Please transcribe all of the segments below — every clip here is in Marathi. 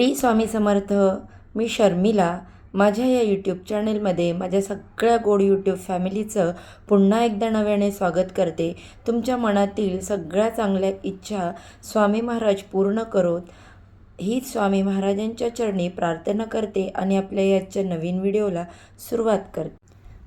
टी स्वामी समर्थ मी शर्मिला. माझ्या या यूट्यूब चॅनेलमध्ये माझ्या सगळ्या गोड यूट्यूब फॅमिलीचं पुन्हा एकदा नव्याने स्वागत करते. तुमच्या मनातील सगळ्या चांगल्या इच्छा स्वामी महाराज पूर्ण करोत. हीच स्वामी महाराजांच्या चरणी प्रार्थना करते आणि आपल्या याच्या नवीन व्हिडिओला सुरुवात करते.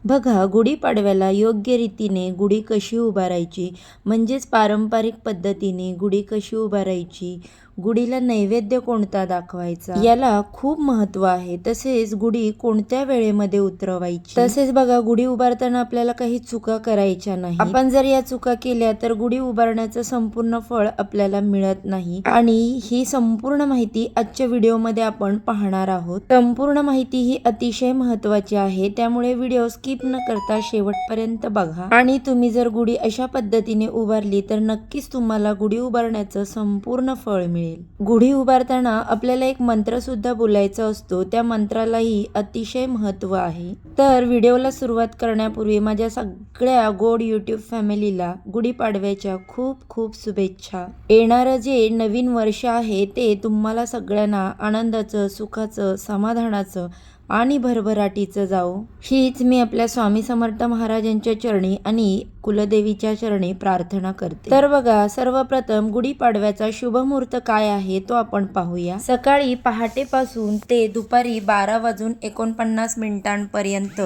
बघा गुढीपाडव्याला योग्य रीतीने गुढी कशी उभारायची म्हणजेच पारंपरिक पद्धतीने गुढी कशी उभारायची गुढीला नैवेद्य कोणता दाखवायचा? याला खूप महत्त्व आहे. तसेच गुढी कोणत्या वेळेमध्ये उतरवायची? तसेच बघा गुढी उभारताना आपल्याला काही चुका करायच्या नाही आपण जर या चुका केल्या तर गुढी उभारण्याचं संपूर्ण फळ आपल्याला मिळत नाही. आणि ही संपूर्ण माहिती आजच्या व्हिडिओमध्ये आपण पाहणार आहोत. संपूर्ण माहिती ही अतिशय महत्वाची आहे. त्यामुळे व्हिडिओ स्किप न करता शेवटपर्यंत बघा. आणि तुम्ही जर गुढी अशा पद्धतीने उभारली तर नक्कीच तुम्हाला गुढी उभारण्याचं संपूर्ण फळ मिळेल. गुढी उभारताना आपल्याला एक मंत्र सुद्धा बोलायचा असतो. त्या मंत्रालाही अतिशय महत्त्व आहे. तर व्हिडिओला सुरुवात करण्यापूर्वी माझ्या सगळ्या गोड युट्यूब फॅमिलीला गुढीपाडव्याच्या खूप खूप शुभेच्छा. येणारं जे नवीन वर्ष आहे ते तुम्हाला सगळ्यांना आनंदाचं सुखाचं समाधानाचं आणि भरभराटीचं जाऊ. हीच मी आपल्या स्वामी समर्थ महाराजांच्या चरणी आणि कुलदेवीच्या चरणी प्रार्थना करते. तर बघा सर्वप्रथम गुढीपाडव्याचा शुभ मुहूर्त काय आहे तो आपण पाहूया. सकाळी पहाटेपासून ते दुपारी बारा वाजून एकोणपन्नास मिनिटांपर्यंत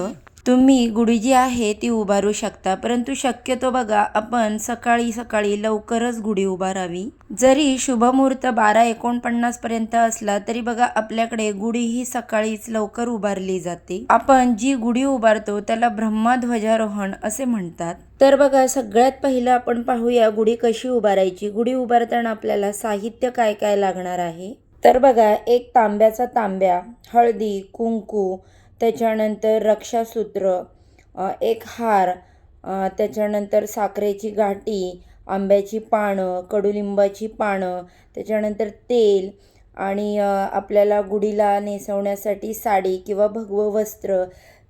तुम्ही गुढी जी आहे ती उभारू शकता परंतु शक्यतो बघा आपण सकाळी सकाळी लवकरच गुढी उभारावी. जरी शुभ मुहूर्त बारा एकोणपन्नास पर्यंत असला तरी बघा आपल्याकडे गुढी ही सकाळीच लवकर उभारली जाते. आपण जी गुढी उभारतो त्याला ब्रह्मध्वजारोहण असे म्हणतात. तर बघा सगळ्यात पहिलं आपण पाहूया गुढी कशी उभारायची. गुढी उभारताना आपल्याला साहित्य काय काय लागणार आहे? तर बघा एक तांब्याचा तांब्या हळदी कुंकू त्याच्यानंतर रक्षासूत्र एक हार त्याच्यानंतर साखरेची गाठी आंब्याची पानं कडुलिंबाची पानं त्याच्यानंतर तेल आणि आपल्याला गुढीला नेसवण्यासाठी साडी किंवा भगवं वस्त्र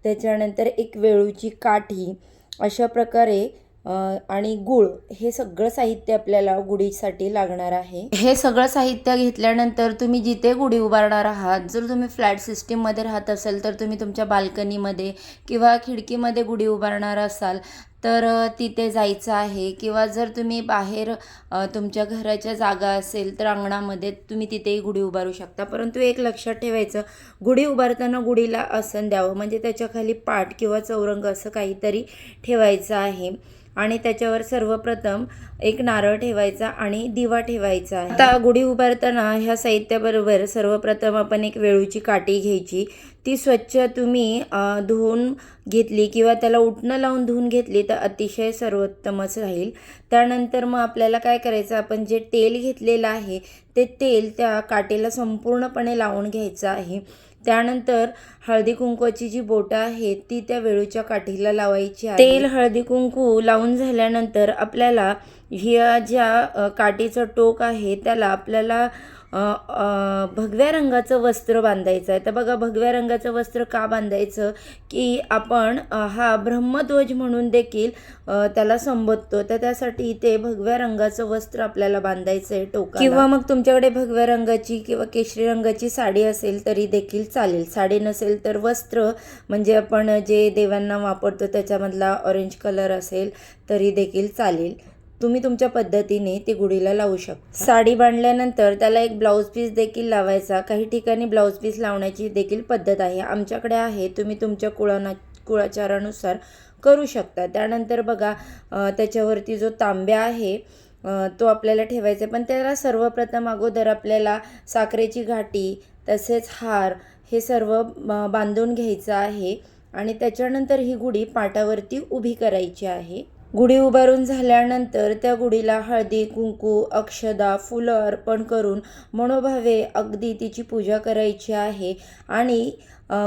त्याच्यानंतर एक वेळूची काठी अशा प्रकारे आणि गुळ हे सगळं साहित्य आपल्याला गुढीसाठी लागणार आहे. हे सगळं साहित्य घेतल्यानंतर तुम्ही जिथे गुढी उभारणार आहात जर तुम्ही फ्लॅट सिस्टीममध्ये राहत असेल तर तुम्ही तुमच्या बाल्कनीमध्ये किंवा खिडकीमध्ये गुढी उभारणार असाल तर तिथे जायचं आहे. किंवा जर तुम्ही बाहेर तुमच्या घराच्या जागा असेल तर अंगणामध्ये तुम्ही तिथेही गुढी उभारू शकता. परंतु एक लक्षात ठेवायचं गुढी उभारताना गुढीला आसन द्यावं. म्हणजे त्याच्याखाली पाट किंवा चौरंग असं काहीतरी ठेवायचं आहे. आणि त्याच्यावर सर्वप्रथम एक नारळ ठेवायचा आणि दिवा ठेवायचा आहे. आता गुढी उभारताना ह्या साहित्याबरोबर सर्वप्रथम आपण एक वेळूची काठी घ्यायची. ती स्वच्छ तुम्ही धुवून घेतली किंवा त्याला उठणं लावून धुवून घेतली तर अतिशय सर्वोत्तमच राहील. त्यानंतर मग आपल्याला काय करायचं आपण जे तेल घेतलेलं आहे ते तेल त्या काटेला संपूर्णपणे लावून घ्यायचं आहे. त्यानंतर हळदी कुंकवाची जी बोटं आहेत ती त्या वेळूच्या काठीला लावायची आहे. तेल हळदी कुंकू लावून झाल्यानंतर आपल्याला ह्या ज्या काठीचं टोक आहे त्याला आपल्याला भगव्या रंगाचं वस्त्र बांधायचं आहे. तर बघा भगव्या रंगाचं वस्त्र का बांधायचं? की आपण हा ब्रह्मध्वज म्हणून देखील त्याला संबोधतो. तर त्यासाठी इथे भगव्या रंगाचं वस्त्र आपल्याला बांधायचं आहे टोका किंवा मग तुमच्याकडे भगव्या रंगाची किंवा केशरी रंगाची साडी असेल तरी देखील चालेल. साडी नसेल तर वस्त्र म्हणजे आपण जे देवांना वापरतो त्याच्यामधला ऑरेंज कलर असेल तरी देखील चालेल. तुम्ही तुमच्या पद्धतीने ती गुढीला लावू शकता. साडी बांधल्यानंतर त्याला एक ब्लाऊज पीस देखील लावायचा. काही ठिकाणी ब्लाऊज पीस लावण्याची देखील पद्धत आहे. आमच्याकडे आहे. तुम्ही तुमच्या कुळाना कुळाचारानुसार करू शकता. त्यानंतर बघा त्याच्यावरती जो तांब्या आहे तो आपल्याला ठेवायचा आहे. पण त्याला सर्वप्रथम अगोदर आपल्याला साखरेची घाटी तसेच हार हे सर्व बांधून घ्यायचं आहे. आणि त्याच्यानंतर ही गुढी पाटावरती उभी करायची आहे. गुढी उभारून झाल्यानंतर त्या गुढीला हळदी कुंकू अक्षदा फुलं अर्पण करून मनोभावे अगदी तिची पूजा करायची आहे. आणि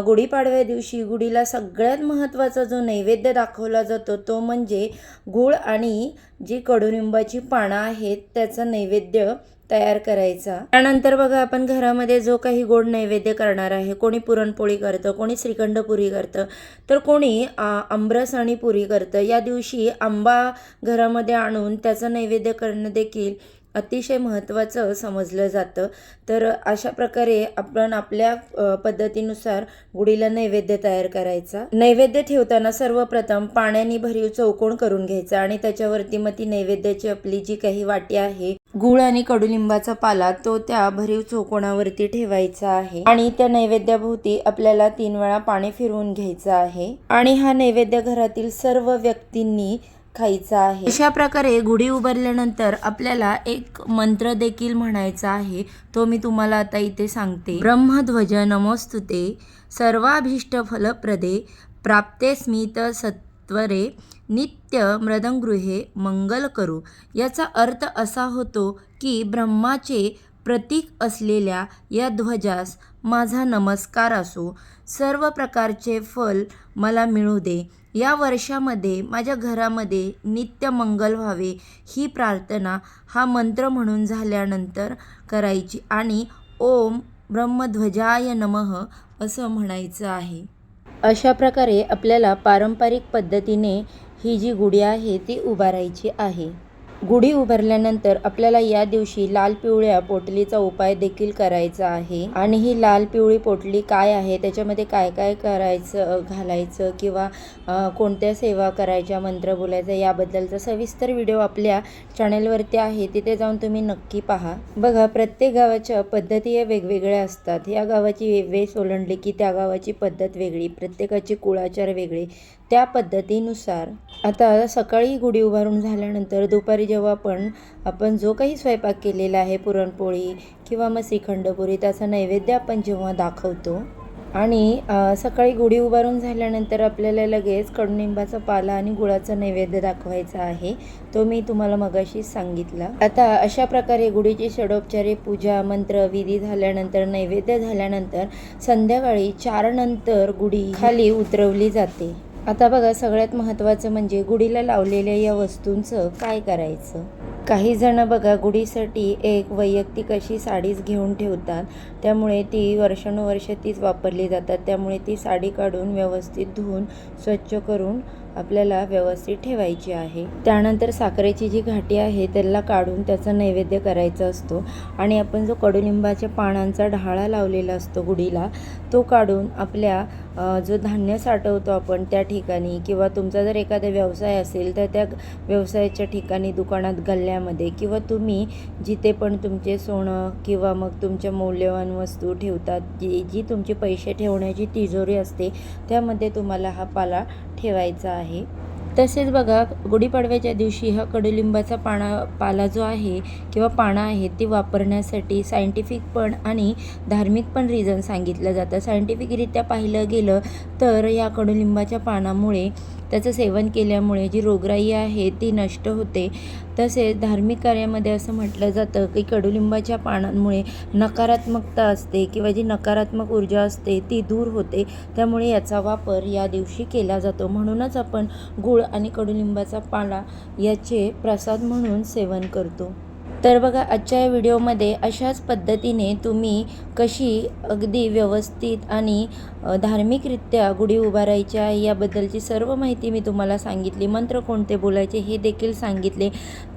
गुढीपाडव्या दिवशी गुढीला सगळ्यात महत्त्वाचा जो नैवेद्य दाखवला जातो तो म्हणजे गूळ आणि जी कडुनिंबाची पानं आहेत त्याचा नैवेद्य तयार करायचा. त्यानंतर बघा आपण घरामध्ये जो काही गोड नैवेद्य करणार आहे कोणी पुरणपोळी करतं कोणी श्रीखंड पुरी करतं तर कोणी आ, आणि पुरी करतं. या दिवशी आंबा घरामध्ये आणून त्याचं नैवेद्य करणं देखील अतिशय महत्त्वाचं समजलं जातं. तर अशा प्रकारे आपण आपल्या पद्धतीनुसार गुढीला नैवेद्य तयार करायचा. नैवेद्य ठेवताना सर्वप्रथम पाण्याने भरीव चौकोन करून घ्यायचा आणि त्याच्यावरती मग ती नैवेद्याची आपली जी काही वाटी आहे गुळ आणि कडुलिंबाचा पाला तो त्या भरीव चौकोनावरती ठेवायचा आहे. आणि त्या नैवेद्याभोवती आपल्याला तीन वेळा पाणी फिरवून घ्यायचं आहे. आणि हा नैवेद्य घरातील सर्व व्यक्तींनी खायचा आहे. अशा प्रकारे गुढी उभारल्यानंतर आपल्याला एक मंत्र देखील म्हणायचा आहे. तो मी तुम्हाला आता इथे सांगते. ब्रह्मध्वज नमोस्तुते सर्वाभीष्ट फलप्रदे प्राप्ते स्मित सत्वरे नित्य मृदंगृहे मंगल करू. याचा अर्थ असा होतो की ब्रह्माचे प्रतीक असलेल्या या ध्वजास माझा नमस्कार असो. सर्व प्रकारचे फल मला मिळू दे. या वर्षामध्ये माझ्या घरामध्ये नित्य मंगल व्हावे ही प्रार्थना हा मंत्र म्हणून झाल्यानंतर करायची आणि ओम ब्रह्मध्वजाय नमः असं म्हणायचं आहे. अशा प्रकारे आपल्याला पारंपरिक पद्धतीने ही जी गुढी आहे ती उभारायची आहे. गुढी उभारल्यानंतर आपल्याला या दिवशी लाल पिवळ्या पोटलीचा उपाय देखील करायचा आहे. आणि ही लाल पिवळी पोटली काय आहे? त्याच्यामध्ये काय काय करायचं घालायचं किंवा कोणत्या सेवा करायच्या मंत्र बोलायचा याबद्दलचा सविस्तर व्हिडिओ आपल्या चॅनलवरती आहे. तिथे जाऊन तुम्ही नक्की पहा. बघा प्रत्येक गावाच्या पद्धती या वेगवेगळ्या असतात. या गावाची वेस ओलांडली की त्या गावाची पद्धत वेगळी प्रत्येकाची कुळाचार वेगळे. त्या पद्धतीनुसार. आता सकाळी गुढी उभारून झाल्यानंतर दुपारी जेव्हा आपण आपण जो काही स्वयंपाक केलेला आहे पुरणपोळी किंवा मग श्रीखंडपुरी त्याचा नैवेद्य आपण जेव्हा दाखवतो आणि सकाळी गुढी उभारून झाल्यानंतर आपल्याला लगेच कडुनिंबाचा पाला आणि गुळाचा नैवेद्य दाखवायचा आहे तो मी तुम्हाला मगाशीच सांगितला. आता अशा प्रकारे गुढीची षडोपचारी पूजा मंत्र विधी झाल्यानंतर नैवेद्य झाल्यानंतर संध्याकाळी चार नंतर गुढी खाली उतरवली जाते. आता बघा सगळ्यात महत्त्वाचं म्हणजे गुढीला लावलेल्या या वस्तूंचं काय करायचं? काही जण बघा गुढीसाठी एक वैयक्तिक अशी साडीच घेऊन ठेवतात. त्यामुळे ती वर्षानुवर्ष तीच वापरली जातात. त्यामुळे ती साडी काढून व्यवस्थित धुवून स्वच्छ करून आपल्याला व्यवस्थित ठेवायची आहे. त्यानंतर साखरेची जी घाटी आहे त्याला काढून त्याचा नैवेद्य करायचा असतो. आणि आपण जो कडुलिंबाच्या पानांचा ढाळा लावलेला असतो गुढीला तो काढून आपल्या जो धान्य साठवतो आपण त्या ठिकाणी किंवा तुमचा जर एखादा व्यवसाय असेल तर त्या व्यवसायाच्या ठिकाणी दुकानात गल्ल्या गल्ल्यामध्ये किंवा तुम्ही जिथे पण तुमचे सोनं किंवा मग तुमच्या मौल्यवान वस्तू ठेवतात जी जी तुमची पैसे ठेवण्याची तिजोरी असते त्यामध्ये तुम्हाला हा पाला ठेवायचा आहे. तसेच बघा गुढीपाडव्याच्या दिवशी हा कडुलिंबाचा पाना पाला जो आहे किंवा पानं आहे ती वापरण्यासाठी सायंटिफिक पण आणि धार्मिक पण रिझन सांगितलं जातं सायंटिफिकरित्या पाहिलं गेलं तर या कडुलिंबाच्या पानामुळे त्याचं सेवन केल्यामुळे जी रोगराई आहे ती नष्ट होते. तसेच धार्मिक कार्यामध्ये असं म्हटलं जातं की कडुलिंबाच्या पानांमुळे नकारात्मकता असते किंवा जी नकारात्मक ऊर्जा असते ती दूर होते. त्यामुळे याचा वापर या दिवशी केला जातो. म्हणूनच आपण गूळ आणि कडुलिंबाचा पाला याचे प्रसाद म्हणून सेवन करतो. तर बघा आजच्या या व्हिडिओमध्ये अशाच पद्धतीने तुम्ही कशी अगदी व्यवस्थित आणि धार्मिकरित्या गुढी उभारायची आहे याबद्दलची सर्व माहिती मी तुम्हाला सांगितली. मंत्र कोणते बोलायचे हे देखील सांगितले.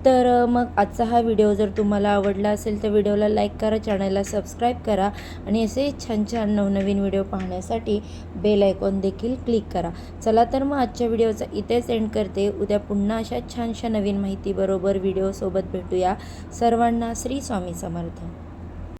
तर मग आजचा हा व्हिडिओ जर तुम्हाला आवडला असेल तर व्हिडिओला लाईक करा चॅनलला सबस्क्राईब करा आणि असे छान छान नवनवीन व्हिडिओ पाहण्यासाठी बेल आयकॉन देखील क्लिक करा. चला तर मग आजच्या व्हिडिओचा इथेच एंड करते. उद्या पुन्हा अशा छानशा नवीन माहितीबरोबर व्हिडिओसोबत भेटूया. सर्वांना श्री स्वामी समर्थ.